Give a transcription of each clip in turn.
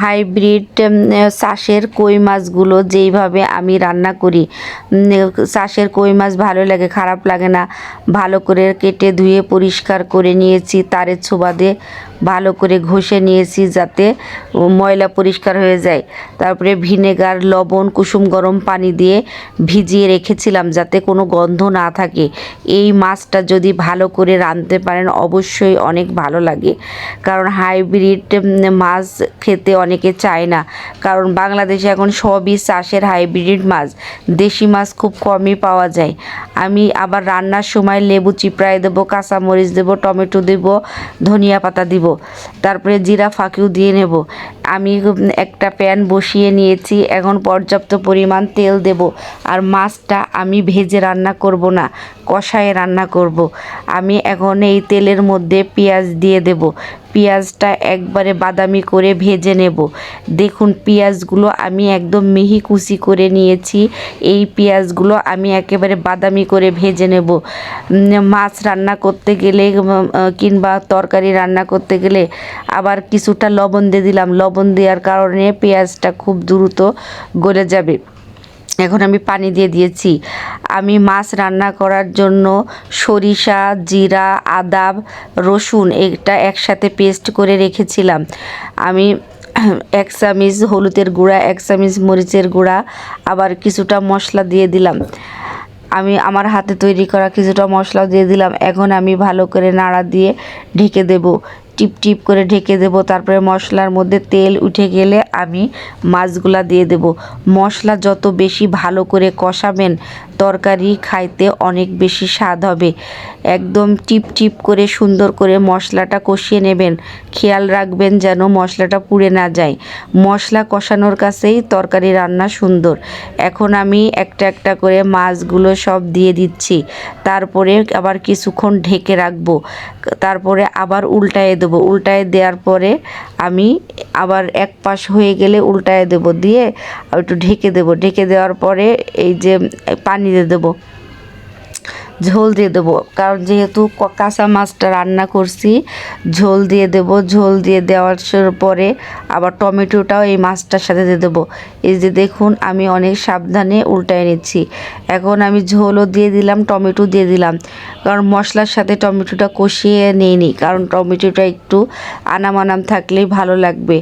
Hybrid চাষের কই মাছগুলো যেইভাবে আমি রান্না করি চাষের কই মাছ ভালো লাগে, খারাপ লাগে না, ভালো করে কেটে ধুয়ে পরিষ্কার করে নিয়েছি, তারের ছোবাদে ভালো করে ঘষে নিয়েছি যাতে ময়লা পরিষ্কার হয়ে যায়। তারপরে ভিনেগার, লবণ, কুসুম গরম পানি দিয়ে ভিজিয়ে রেখেছিলাম যাতে কোনো গন্ধ না থাকে। এই মাছটা যদি ভালো করে রাঁধতে পারেন, অবশ্যই অনেক ভালো লাগে। কারণ হাইব্রিড মাছ খেতে অনেকে চায় না। কারণ বাংলাদেশে এখন সবই চাষের হাইব্রিড মাছ, দেশি মাছ খুব কমই পাওয়া যায়। আমি আবার রান্নার সময় লেবু চিপড়ায় দেবো, কাঁচামরিচ দেবো, টমেটো দেবো, ধনিয়া পাতা দিব, তারপরে জিরা ফাঁকিও দিয়ে নেব। আমি একটা প্যান বসিয়ে নিয়েছি, এখন পর্যাপ্ত পরিমাণ তেল দেব। আর মাছটা আমি ভেজে রান্না করব না, কষায় রান্না করব। আমি এখন এই তেলের মধ্যে পেঁয়াজ দিয়ে দেব। পেঁয়াজটা একবারে বাদামি করে ভেজে নেব। দেখুন, পেঁয়াজগুলো আমি একদম মিহি কুচি করে নিয়েছি। এই পেঁয়াজগুলো আমি একেবারে বাদামি করে ভেজে নেব। মাছ রান্না করতে গেলে কিংবা তরকারি রান্না করতে গেলে আবার কিছুটা লবণ দিয়ে দিলাম। লবণ দেওয়ার কারণে পেঁয়াজটা খুব দ্রুত গলে যাবে। এখন আমি পানি দিয়ে দিয়েছি। আমি মাছ রান্না করার জন্য সরিষা, জিরা আদা রসুন এটা একসাথে পেস্ট করে রেখেছিলাম। আমি এক চামিচ হলুদের গুঁড়া, এক চামিচ মরিচের গুঁড়া, আবার কিছুটা মশলা দিয়ে দিলাম। আমি আমার হাতে তৈরি করা কিছুটা মশলা দিয়ে দিলাম। এখন আমি ভালো করে নাড়া দিয়ে ঢেকে দেব। টিপ টিপ করে ঢেকে দেব। তারপরে মশলার মধ্যে তেল উঠে গেলে আমি মাছগুলা দিয়ে দেব। মশলা যত বেশি ভালো করে কষাবেন তরকারি খাইতে অনেক বেশি স্বাদ হবে। একদম টিপ টিপ করে সুন্দর করে মশলাটা কষিয়ে নেবেন। খেয়াল রাখবেন যেন মশলাটা পুড়ে না যায়। মশলা কষানোর কাছেই তরকারি রান্না সুন্দর। এখন আমি একটা একটা করে মাছগুলো সব দিয়ে দিচ্ছি। তারপরে আবার কিছুক্ষণ ঢেকে রাখব। তারপরে আবার উল্টায় দেবো। উল্টায় দেওয়ার পরে আমি আবার এক পাশ হয়ে গেলে উল্টায় দেবো। দিয়ে একটু ঢেকে দেবো। ঢেকে দেওয়ার পরে এই যে পানি দিয়ে দেবো, ঝোল দিয়ে দেবো। কারণ যেহেতু কাঁচা মাছটা রান্না করছি, ঝোল দিয়ে দেব। ঝোল দিয়ে দেওয়ার পরে আবার টমেটোটাও এই মাছটার সাথে দিয়ে দেবো। এই যে দেখুন, আমি অনেক সাবধানে উল্টায় নিচ্ছি। এখন আমি ঝোলও দিয়ে দিলাম, টমেটো দিয়ে দিলাম। কারণ মশলার সাথে টমেটোটা কষিয়ে নিইনি, কারণ টমেটোটা একটু আনাম আনাম থাকলেই ভালো লাগবে।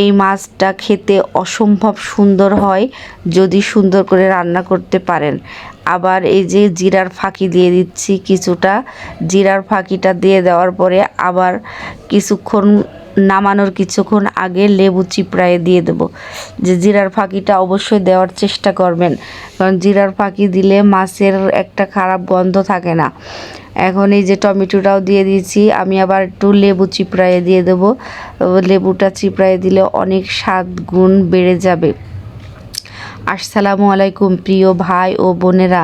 এই মাছটা খেতে অসম্ভব সুন্দর হয় যদি সুন্দর করে রান্না করতে পারেন। আবার এই যে জিরার ফাঁকি দিয়ে দিচ্ছি কিছুটা, জিরার ফাঁকিটা দিয়ে দেওয়ার পরে আবার কিছুক্ষণ, নামানোর কিছুক্ষণ আগে লেবু চিপড়ায় দিয়ে দেবো। যে জিরার ফাঁকিটা অবশ্যই দেওয়ার চেষ্টা করবেন, কারণ জিরার ফাঁকি দিলে মাছের একটা খারাপ গন্ধ থাকে না। এখন এই যে টমেটোটাও দিয়ে দিয়েছি। আমি আবার একটু লেবু চিপড়ায় দিয়ে দেবো। লেবুটা চিপড়ায় দিলে অনেক স্বাদ গুণ বেড়ে যাবে। আসসালামু আলাইকুম প্রিয় ভাই ও বোনেরা।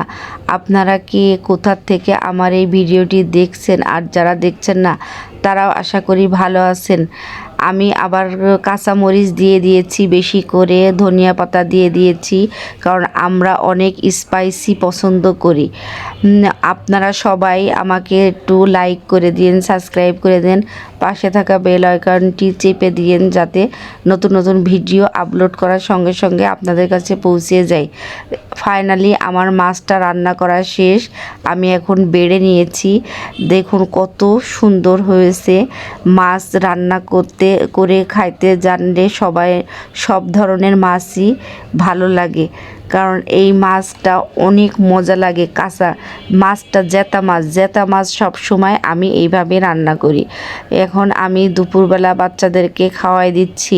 আপনারা কে কোথার থেকে আমার এই ভিডিওটি দেখছেন আর যারা দেখছেন না, তারাও আশা করি ভালো আছেন। আমি আবার কাঁচামরিচ দিয়ে দিয়েছি, বেশি করে ধনিয়া পাতা দিয়ে দিয়েছি, কারণ আমরা অনেক স্পাইসি পছন্দ করি। আপনারা সবাই আমাকে একটু লাইক করে দিন সাবস্ক্রাইব করে দেন, পাশে থাকা বেল আইকনটি চেপে দিন যাতে নতুন নতুন ভিডিও আপলোড করার সঙ্গে সঙ্গে আপনাদের কাছে পৌঁছে যায়। ফাইনালি আমার মাছটা রান্না করা শেষ, আমি এখন বেড়ে নিয়েছি। দেখুন কত সুন্দর হয়েছে মাছ রান্না করতে। করে খাইতে জানলে সবাই। সব ধরনের মাছই ভালো লাগে। কারণ এই মাছটা অনেক মজা লাগে কাঁচা। মাছটা জেতা মাছ জেতা মাছ সব সময় আমি এইভাবে রান্না করি। এখন আমি দুপুরবেলা বাচ্চাদেরকে খাওয়াই দিচ্ছি।